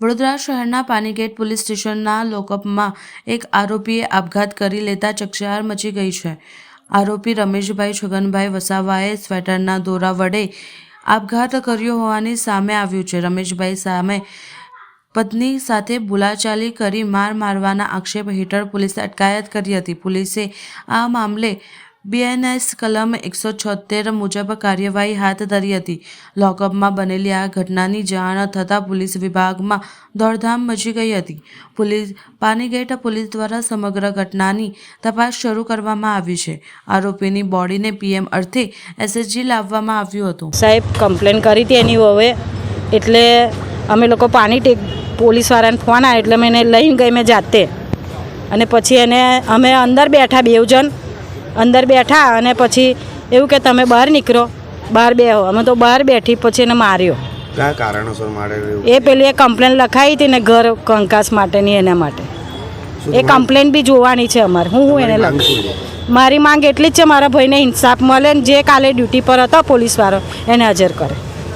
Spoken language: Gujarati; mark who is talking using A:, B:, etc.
A: વડોદરા શહેરના પાનીગેટ પોલીસ સ્ટેશનના લોકઅપમાં એક આરોપીએ આપઘાત કરી લેતા ચકચાર મચી ગઈ છે. આરોપી રમેશભાઈ છગનભાઈ વસાવાએ સ્વેટરના દોરા વડે આપઘાત કર્યો હોવાની સામે આવ્યું છે. રમેશભાઈ સામે પત્ની સાથે બોલાચાલી કરી માર મારવાના આક્ષેપ હેઠળ પોલીસે અટકાયત કરી હતી. પોલીસે આ મામલે બીએનએસ કલમ એકસો છોતેર મુજબ કાર્યવાહી હાથ ધરી હતી. લોકઅપમાં બનેલી આ ઘટનાની જાણ થતાં પોલીસ વિભાગમાં દોડધામ મચી ગઈ હતી. પોલીસ, પાનીગેટ પોલીસ દ્વારા સમગ્ર ઘટનાની તપાસ શરૂ કરવામાં આવી છે. આરોપીની બોડીને પીએમ અર્થે એસએસજી લાવવામાં આવ્યું હતું.
B: સાહેબ, કમ્પ્લેન કરી હતી એની હવે એટલે અમે લોકો પાણી ટેક, પોલીસવાળાને ફોન આવ્યો એટલે મેં એને લઈને ગઈ મેં જાતે. અને પછી એને, અમે અંદર બેઠા બેવ જણ અંદર બેઠા અને પછી એવું કે તમે બહાર નીકળો બહાર બેહો. અમે તો બહાર બેઠી પછી એને માર્યો.
C: કયા કારણોસર મારેલું
B: એ પેલી એ કમ્પ્લેન લખાવી હતી ને ઘર કંકાસ માટેની એના માટે. એ કમ્પ્લેન બી જોવાની છે અમારે. હું હું એને લખ? મારી માંગ એટલી જ છે મારા ભાઈને ઇન્સાફ મળે ને જે કાલે ડ્યુટી પર હતો પોલીસવાળો એને હાજર કરે.